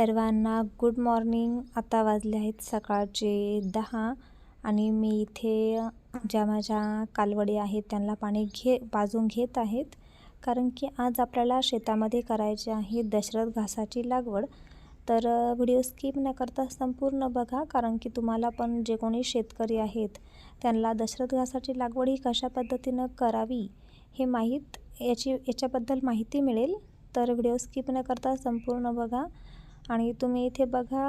सर्वांना good morning. आता वाजले आहेत सकाळचे दहा आणि मी इथे ज्या माझ्या कालवडी आहेत त्यांना पाणी घे पाजून घेत आहेत. कारण की आज आपल्याला शेतामध्ये करायचे आहे दशरथ घासाची लागवड. तर व्हिडिओ स्किप न करता संपूर्ण बघा. कारण की तुम्हाला पण जे कोणी शेतकरी आहेत त्यांना दशरथ घासाची लागवड ही कशा पद्धतीनं करावी हे माहीत याची याच्याबद्दल माहिती मिळेल. तर व्हिडिओ स्किप न करता संपूर्ण बघा. आणि तुम्ही इथे बघा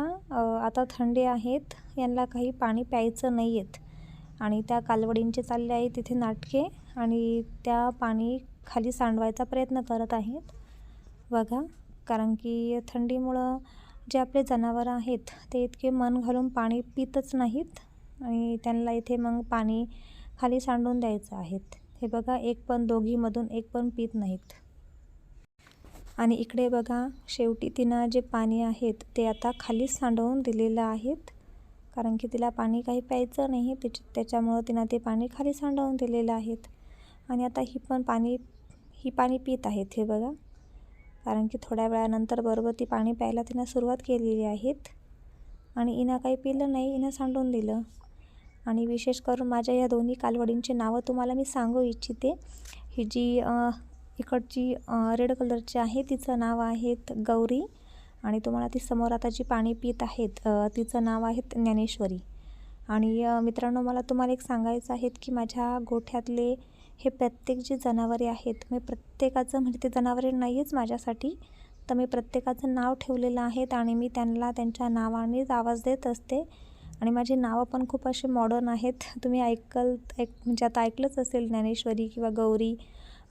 आता थंडी आहेत यांना काही पाणी प्यायचं नाही आहेत आणि त्या कालवडींचे चालले आहेत तिथे नाटके आणि त्या पाणी खाली सांडवायचा प्रयत्न करत आहेत. बघा कारण की थंडीमुळं जे आपले जनावरं आहेत ते इतके मन घालून पाणी पितच नाहीत आणि त्यांना इथे मग पाणी खाली सांडून द्यायचं आहेत. हे बघा एक पण दोघीमधून एक पण पित नाहीत. आणि इकडे बघा शेवटी तिनं जे पाणी आहेत ते आता खालीच सांडवून दिलेलं आहेत. कारण की तिला पाणी काही प्यायचं नाही त्याच्या त्याच्यामुळं तिनं ते पाणी खाली सांडवून दिलेलं आहेत. आणि आता ही पण पाणी ही पाणी पित आहेत हे बघा. कारण की थोड्या वेळानंतर बरोबर ती पाणी प्यायला तिनं सुरुवात केलेली आहेत. आणि इनं काही पिलं नाही इनं सांडून दिलं. आणि विशेष करून माझ्या या दोन्ही कालवडींची नावं तुम्हाला मी सांगू इच्छिते. ही जी इकडची रेड कलरची आहे. तिचं नाव आहेत गौरी आणि तुम्हाला ती समोर आता जी पाणी पित आहेत तिचं नाव आहेत ज्ञानेश्वरी. आणि मित्रांनो मला तुम्हाला एक सांगायचं आहे की माझ्या गोठ्यातले हे प्रत्येक जे जनावरे आहेत मी प्रत्येकाचं म्हणजे ते जनावरे नाहीच माझ्यासाठी तर मी प्रत्येकाचं नाव ठेवलेलं आहे आणि मी त्यांना त्यांच्या नावानेच आवाज देत असते. आणि माझी नावं पण खूप असे मॉडर्न आहेत. तुम्ही ऐकल ऐक म्हणजे आता ऐकलंच असेल ज्ञानेश्वरी किंवा गौरी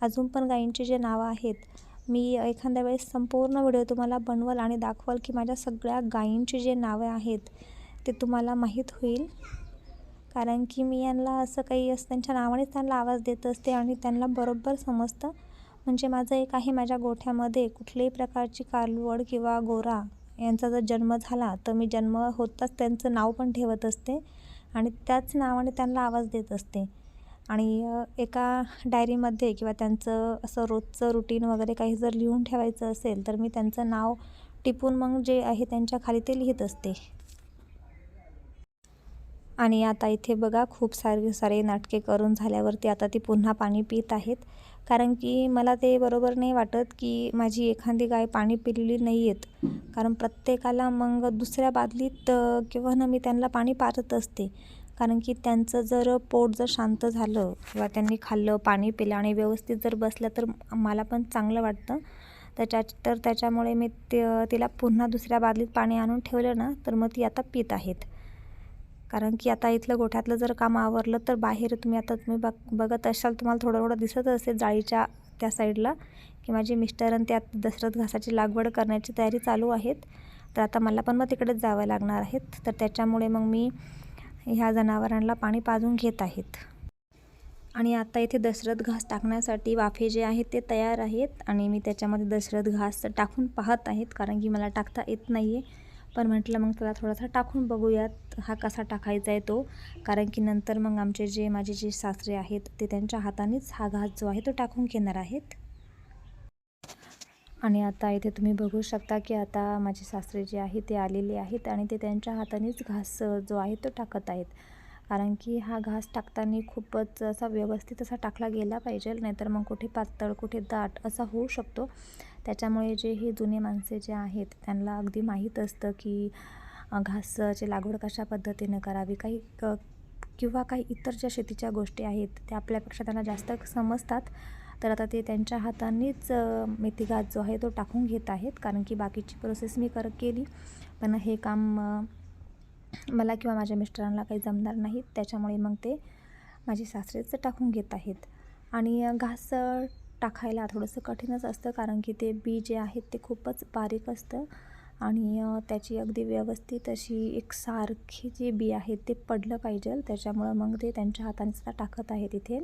अजून पण गायींची जे नावं आहेत मी एखाद्या वेळेस संपूर्ण व्हिडिओ तुम्हाला बनवल आणि दाखवाल की माझ्या सगळ्या गायींची जे नावे आहेत ते तुम्हाला माहीत होईल. कारण की मी यांना असं काही असं त्यांच्या नावानेच त्यांना आवाज देत असते आणि त्यांना बरोबर समजतं. म्हणजे माझं एक आहे माझ्या गोठ्यामध्ये कुठल्याही प्रकारची कालवड किंवा गोरा यांचा जर जन्म झाला तर मी जन्म होताच त्यांचं नाव पण ठेवत असते आणि त्याच नावाने त्यांना आवाज देत असते. आणि एका डायरीमध्ये किंवा त्यांचं असं रोजचं रुटीन वगैरे काही जर लिहून ठेवायचं असेल तर मी त्यांचं नाव टिपून मग जे आहे त्यांच्या खाली ते लिहित असते. आणि आता इथे बघा खूप सारे सारे नाटके करून झाल्यावरती आता ती पुन्हा पाणी पित आहेत. कारण की मला ते बरोबर नाही वाटत की माझी एखादी गाय पाणी पिलेली नाही आहेत कारण प्रत्येकाला मग दुसऱ्या बादलीत किंवा ना मी त्यांना पाणी पाजत असते. कारण की त्यांचं जर पोट जर शांत झालं किंवा त्यांनी खाल्लं पाणी पिलं आणि व्यवस्थित जर बसलं तर मला पण चांगलं वाटतं. त्याच्या तर त्याच्यामुळे मी ते तिला पुन्हा दुसऱ्या बादलीत पाणी आणून ठेवलं ना तर मग ती आता पित आहेत. कारण की आता इथलं गोठ्यातलं जर काम आवरलं तर बाहेर तुम्ही आता तुम्ही बघ बघत असाल तुम्हाला थोडं थोडं दिसत असेल जाळीच्या त्या साईडला की माझे मिस्टर आणि त्यात दशरथ घासाची लागवड करण्याची तयारी चालू आहेत. तर आता मला पण मग तिकडेच जावं लागणार आहेत. तर त्याच्यामुळे मग मी ह्या जनावरांना पाणी पाजून घेत आहेत. आणि आता इथे दशरथ घास टाकण्यासाठी वाफे जे आहेत ते तयार आहेत आणि मी त्याच्यामध्ये दशरथ घास टाकून पाहत आहेत कारण की मला टाकता येत नाही आहे पण म्हटलं मग त्याला थोडासा टाकून बघूयात हा कसा टाकायचा आहे तो. कारण की नंतर मग आमचे जे माझे जे सासरे आहेत ते त्यांच्या हातानेच हा घास जो आहे तो टाकून घेणार आहेत. आणि आता इथे तुम्ही बघू शकता की आता माझे सासरे जे आहे ते आलेले आहेत आणि ते त्यांच्या हातानेच घास जो आहे तो टाकत आहेत. कारण की हा घास टाकताना खूपच असा व्यवस्थित असा टाकला गेला पाहिजे नाहीतर मग कुठे पातळ कुठे दाट असा होऊ शकतो. त्याच्यामुळे जे हे जुने माणसे जे आहेत त्यांना अगदी माहीत असतं की घासाची लागवड कशा पद्धतीनं करावी. काही क किंवा काही इतर ज्या शेतीच्या गोष्टी आहेत त्या आपल्यापेक्षा त्यांना जास्त समजतात. तर आता ते त्यांच्या हातांनीच मेथी घास जो आहे तो टाकून घेत आहेत. कारण की बाकीची प्रोसेस मी कर केली पण हे काम मला किंवा माझ्या मिस्टरांना काही जमणार नाहीत त्याच्यामुळे मग ते माझे सासरेच टाकून घेत आहेत. आणि घास टाकायला थोडंसं कठीणच असतं. कारण की ते बी जे आहेत ते खूपच बारीक असतं. आणि त्याची अगदी व्यवस्थित अशी एक सारखी जी बी आहेत ते पडलं पाहिजे. त्याच्यामुळं मग ते त्यांच्या हाताने सुद्धा टाकत आहेत इथे.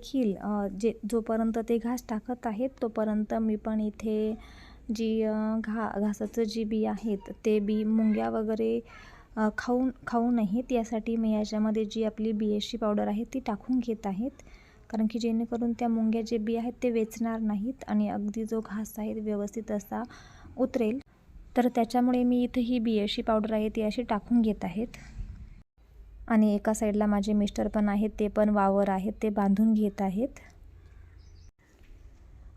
देखील जे जोपर्यंत ते घास टाकत आहेत तोपर्यंत मी पण इथे जी घा घासाचं जी बी आहेत ते बी मुंग्या वगैरे खाऊन खाऊ खाऊ नयेत यासाठी मी याच्यामध्ये जी आपली बी एसची पावडर आहे ती टाकून घेत आहेत. कारण की जेणेकरून त्या मुंग्या जे बी आहेत ते वेचणार नाहीत आणि अगदी जो घास आहे व्यवस्थित असा उतरेल. तर त्याच्यामुळे मी इथे ही बी एसची पावडर आहे ती अशी टाकून घेत आहेत. आणि एका साईडला माझे मिस्टर पण आहेत ते पण वावर आहेत ते बांधून घेत आहेत.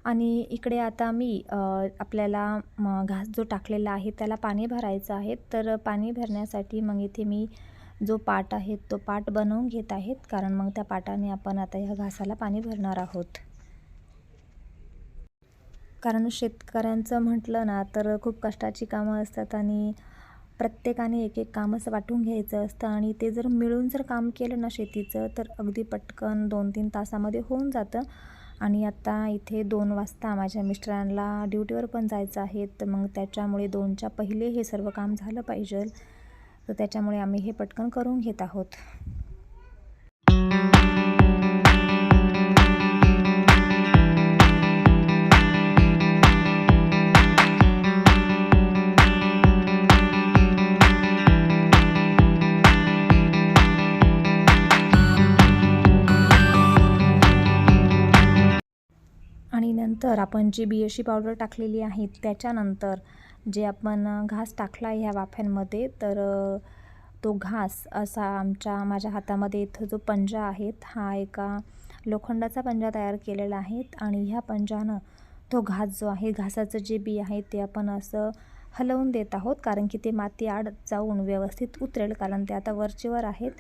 आणि इकडे आता मी आपल्याला म, घास जो टाकलेला आहे त्याला पाणी भरायचं आहे. तर पाणी भरण्यासाठी मग इथे मी जो पाट आहे तो पाट बनवून घेत आहेत. कारण मग त्या पाटाने आपण आता ह्या घासाला पाणी भरणार आहोत. कारण शेतकऱ्यांचं म्हटलं ना तर खूप कष्टाची कामं असतात आणि प्रत्येकाने एक एक कामच वाटून घ्यायचं असतं आणि ते जर मिळून जर काम केलं ना शेतीचं तर अगदी पटकन दोन तीन तासामध्ये होऊन जातं. आणि आता इथे दोन वाजता माझ्या मिस्टरांना ड्युटीवर पण जायचं आहे तर मग त्याच्यामुळे दोनच्या पहिले हे सर्व काम झालं पाहिजे. तर त्याच्यामुळे आम्ही हे पटकन करून घेत आहोत. तर आपण जी बी एशी पावडर टाकलेली आहे त्याच्यानंतर जे आपण घास टाकला ह्या वाफ्यांमध्ये तर तो घास असा आमच्या माझ्या हातामध्ये इथं जो पंजा आहेत हा एका लोखंडाचा पंजा तयार केलेला आहे आणि ह्या पंजानं तो घास जो आहे घासाचं जे बी आहे ते आपण असं हलवून देत आहोत कारण की ते माती आड जाऊन व्यवस्थित उतरेल कारण ते आता वरचेवर आहेत.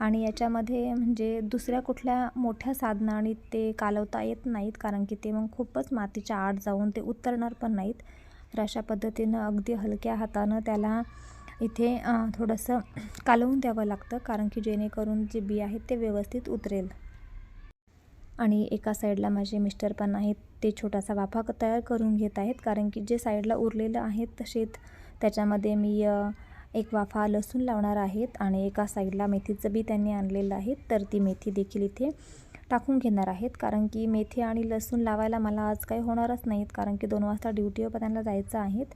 आणि याच्यामध्ये म्हणजे दुसऱ्या कुठल्या मोठ्या साधनाने ते कालवता येत नाहीत कारण की ते मग खूपच मातीच्या आड जाऊन ते उतरणार पण नाहीत. तर अशा पद्धतीनं अगदी हलक्या हातानं त्याला इथे थोडंसं कालवून द्यावं लागतं कारण की जेणेकरून जे बी आहेत ते व्यवस्थित उतरेल. आणि एका साईडला माझे मिस्टर पण आहेत ते छोटासा वाफा तयार करून घेत आहेत कारण की जे साईडला उरलेलं आहेत शेत त्याच्यामध्ये मी एक वाफा लसूण लावणार आहेत आणि एका साईडला मेथीचं बी त्यांनी आणलेलं आहे तर ती मेथी देखील इथे टाकून घेणार आहेत. कारण की मेथी आणि लसूण लावायला मला आज काही होणारच नाहीत कारण की दोन वाजता ड्युटीवर त्यांना जायचं आहेत.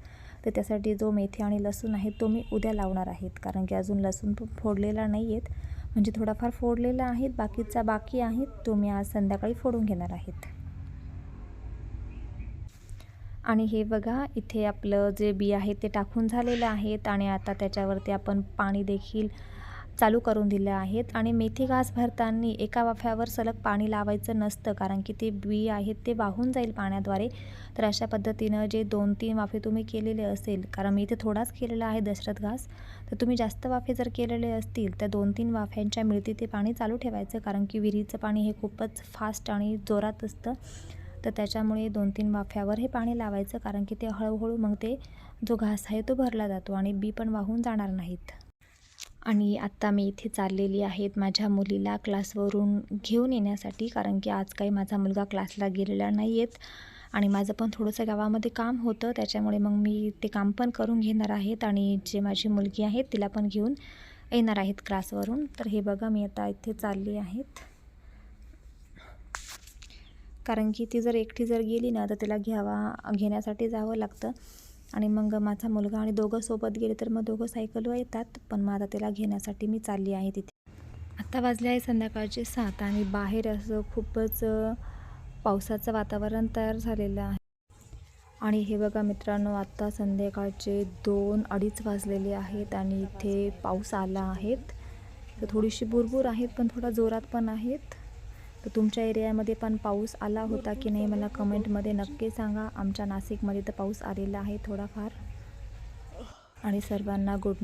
तर त्यासाठी जो मेथी आणि लसूण आहे तो मी उद्या लावणार आहेत कारण की अजून लसूण फोडलेला नाही आहेत म्हणजे थोडाफार फोडलेला आहेत बाकीचा बाकी आहेत तो मी आज संध्याकाळी फोडून घेणार आहेत. आणि हे बघा इथे आपलं जे बी आहे ते टाकून झालेलं आहेत आणि आता त्याच्यावरती आपण पाणी देखील चालू करून दिले आहेत. आणि मेथी घास भरताना एका वाफ्यावर सलग पाणी लावायचं नसतं कारण की ते बी आहेत ते वाहून जाईल पाण्याद्वारे. तर अशा पद्धतीनं जे दोन तीन वाफे तुम्ही केलेले असेल कारण मी इथे थोडाच केलेला आहे दशरथ घास तर तुम्ही जास्त वाफे जर केलेले असतील तर दोन तीन वाफ्यांच्या मिळती ते पाणी चालू ठेवायचं कारण की विहिरीचं पाणी हे खूपच फास्ट आणि जोरात असतं. तर त्याच्यामुळे दोन तीन वाफ्यावर हे पाणी लावायचं कारण की ते हळूहळू मग ते जो घास आहे तो भरला जातो आणि बी पण वाहून जाणार नाहीत. आणि आत्ता मी इथे चाललेली आहेत माझ्या मुलीला क्लासवरून घेऊन येण्यासाठी कारण की आज काही माझा मुलगा क्लासला गेलेला नाही आहेत आणि माझं पण थोडंसं गावामध्ये काम होतं त्याच्यामुळे मग मी ते काम पण करून घेणार आहेत आणि जे माझी मुलगी आहे तिला पण घेऊन येणार आहेत क्लासवरून. तर हे बघा मी आता इथे चालली आहेत. कारण की ती जर एकटी जर गेली ना तर तिला घ्यावा घेण्यासाठी जावं लागतं. आणि मग माझा मुलगा आणि दोघं सोबत गेले तर मग दोघं सायकलवर येतात. पण मग आता तिला घेण्यासाठी मी चालली आहे तिथे. आत्ता वाजले आहे संध्याकाळचे सात आणि बाहेर असं खूपच पावसाचं वातावरण तयार झालेलं आहे. आणि हे बघा मित्रांनो आत्ता संध्याकाळचे दोन अडीच वाजलेले आहेत आणि इथे पाऊस आला आहेत तर थोडीशी बुरबुर आहेत पण थोडा जोरात पण आहेत. तर तुमच्या एरियामध्ये पण पाऊस आला होता की नाही मला कमेंटमध्ये नक्की सांगा. आमच्या नाशिकमध्ये तर पाऊस आलेला आहे थोडाफार. आणि सर्वांना गुड नाईट